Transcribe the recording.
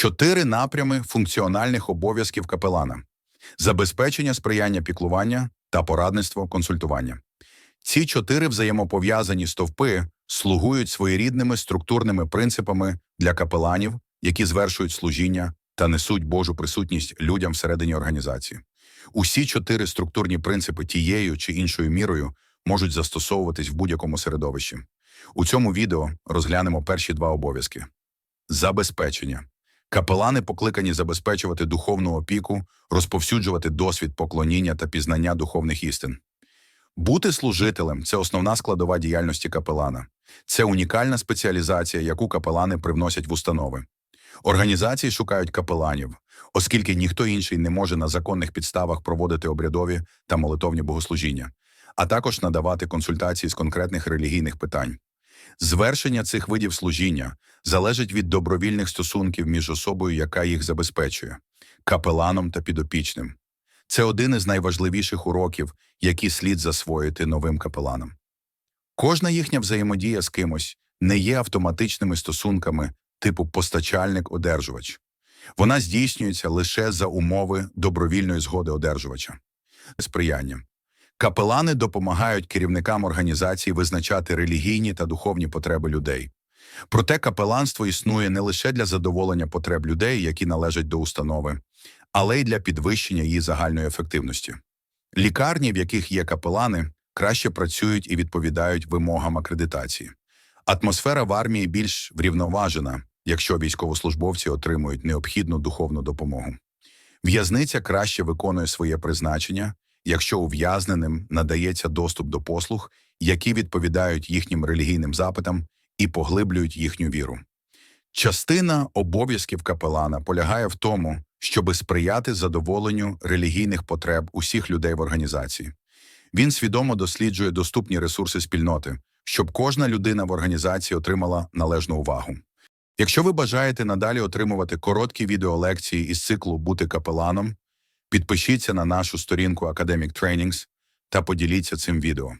Чотири напрями функціональних обов'язків капелана: забезпечення сприяння піклування та порадництво консультування. Ці чотири взаємопов'язані стовпи слугують своєрідними структурними принципами для капеланів, які звершують служіння та несуть Божу присутність людям всередині організації. Усі чотири структурні принципи тією чи іншою мірою можуть застосовуватись в будь-якому середовищі. У цьому відео розглянемо перші два обов'язки. Забезпечення. Капелани покликані забезпечувати духовну опіку, розповсюджувати досвід поклоніння та пізнання духовних істин. Бути служителем це основна складова діяльності капелана. Це унікальна спеціалізація, яку капелани привносять в установи. Організації шукають капеланів, оскільки ніхто інший не може на законних підставах проводити обрядові та молитовні богослужіння, а також надавати консультації з конкретних релігійних питань. Звершення цих видів служіння залежить від добровільних стосунків між особою, яка їх забезпечує, капеланом та підопічним. Це один із найважливіших уроків, які слід засвоїти новим капеланам. Кожна їхня взаємодія з кимось не є автоматичними стосунками типу постачальник-одержувач. Вона здійснюється лише за умови добровільної згоди одержувача. Сприяння. Капелани допомагають керівникам організації визначати релігійні та духовні потреби людей. Проте капеланство існує не лише для задоволення потреб людей, які належать до установи, але й для підвищення її загальної ефективності. Лікарні, в яких є капелани, краще працюють і відповідають вимогам акредитації. Атмосфера в армії більш врівноважена, якщо військовослужбовці отримують необхідну духовну допомогу. В'язниця краще виконує своє призначення, якщо ув'язненим надається доступ до послуг, які відповідають їхнім релігійним запитам і поглиблюють їхню віру. Частина обов'язків капелана полягає в тому, щоби сприяти задоволенню релігійних потреб усіх людей в організації. Він свідомо досліджує доступні ресурси спільноти, щоб кожна людина в організації отримала належну увагу. Якщо ви бажаєте надалі отримувати короткі відеолекції із циклу Бути капеланом, підпишіться на нашу сторінку Academic Trainings та поділіться цим відео.